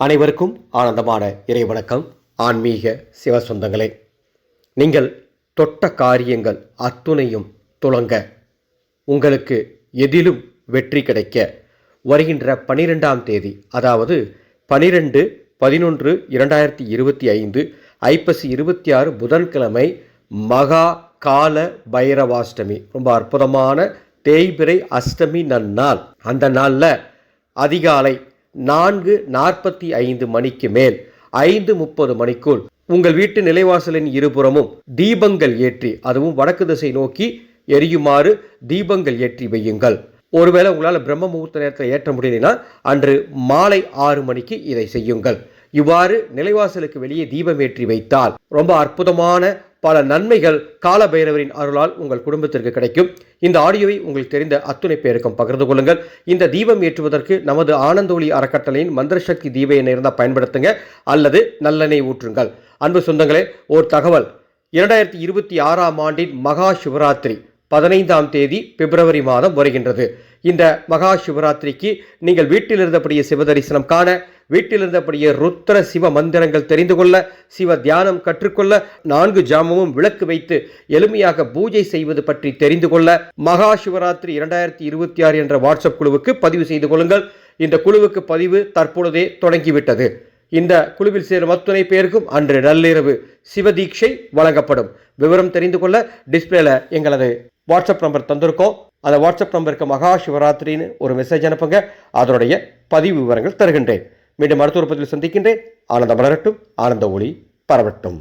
அனைவருக்கும் ஆனந்தமான இறை வணக்கம். ஆன்மீக சிவ சொந்தங்களே நீங்கள் தொட்ட காரியங்கள் அத்துணையும் துளங்க உங்களுக்கு எதிலும் வெற்றி கிடைக்க வருகின்ற பனிரெண்டாம் தேதி அதாவது பனிரெண்டு பதினொன்று இரண்டாயிரத்தி இருபத்தி ஐந்து ஐப்பசி இருபத்தி ஆறு புதன்கிழமை மகா கால பைரவாஷ்டமி. ரொம்ப அற்புதமான தேய்பிறை அஷ்டமி நன்னாள். அந்த நாளில் அதிகாலை நான்கு நாற்பத்தி ஐந்து மணிக்கு மேல் ஐந்து முப்பது மணிக்குள் உங்கள் வீட்டு நிலைவாசலின் இருபுறமும் தீபங்கள் ஏற்றி அதுவும் வடக்கு திசை நோக்கி எரியுமாறு தீபங்கள் ஏற்றி வையுங்கள். ஒருவேளை உங்களால் பிரம்ம முகூர்த்த நேரத்தில் ஏற்ற முடியலைன்னா அன்று மாலை ஆறு மணிக்கு இதை செய்யுங்கள். இவ்வாறு நிலைவாசலுக்கு வெளியே தீபம் ஏற்றி வைத்தால் ரொம்ப அற்புதமான பல நன்மைகள் காலபைரவரின் அருளால் உங்கள் குடும்பத்திற்கு கிடைக்கும். இந்த ஆடியோவை உங்களுக்கு தெரிந்த அத்துணை பேருக்கும் பகிர்ந்து கொள்ளுங்கள். இந்த தீபம் ஏற்றுவதற்கு நமது ஆனந்தோலி அறக்கட்டளையின் மந்திரசக்தி தீப எண்ணெய் இருந்தால் பயன்படுத்துங்க. அல்லது நல்லெண்ணெய் ஊற்றுங்கள். அன்பு சொந்தங்களே ஓர் தகவல். இரண்டாயிரத்தி இருபத்தி ஆறாம் ஆண்டின் மகா சிவராத்திரி பதினைந்தாம் தேதி பிப்ரவரி மாதம் வருகின்றது. இந்த மகா சிவராத்திரிக்கு நீங்கள் வீட்டில் இருந்தபடியே சிவ தரிசனம் காண வீட்டிலிருந்தபடியே ருத்ர சிவ மந்திரங்கள் தெரிந்து கொள்ள சிவ தியானம் கற்றுக்கொள்ள நான்கு ஜாமமும் விளக்கு வைத்து எளிமையாக பூஜை செய்வது பற்றி தெரிந்து கொள்ள மகா சிவராத்திரி இரண்டாயிரத்தி இருபத்தி ஆறு என்ற வாட்ஸ்அப் குழுவுக்கு பதிவு செய்து கொள்ளுங்கள். இந்த குழுவுக்கு பதிவு தற்பொழுதே தொடங்கிவிட்டது. இந்த குழுவில் சேரும் அத்துணை பேருக்கும் அன்று நள்ளிரவு சிவதீட்சை வழங்கப்படும். விவரம் தெரிந்து கொள்ள டிஸ்பிளேல எங்களது வாட்ஸ்அப் நம்பர் தந்திருக்கோம். அந்த வாட்ஸ்அப் நம்பருக்கு மகா சிவராத்திரின்னு ஒரு மெசேஜ் அனுப்புங்க. அதனுடைய பதிவு விவரங்கள் தருகின்றேன். மீண்டும் மருத்துவ பதிவில் சந்திக்கின்றேன். ஆனந்த வளரட்டும் ஆனந்த ஒளி பரவட்டும்.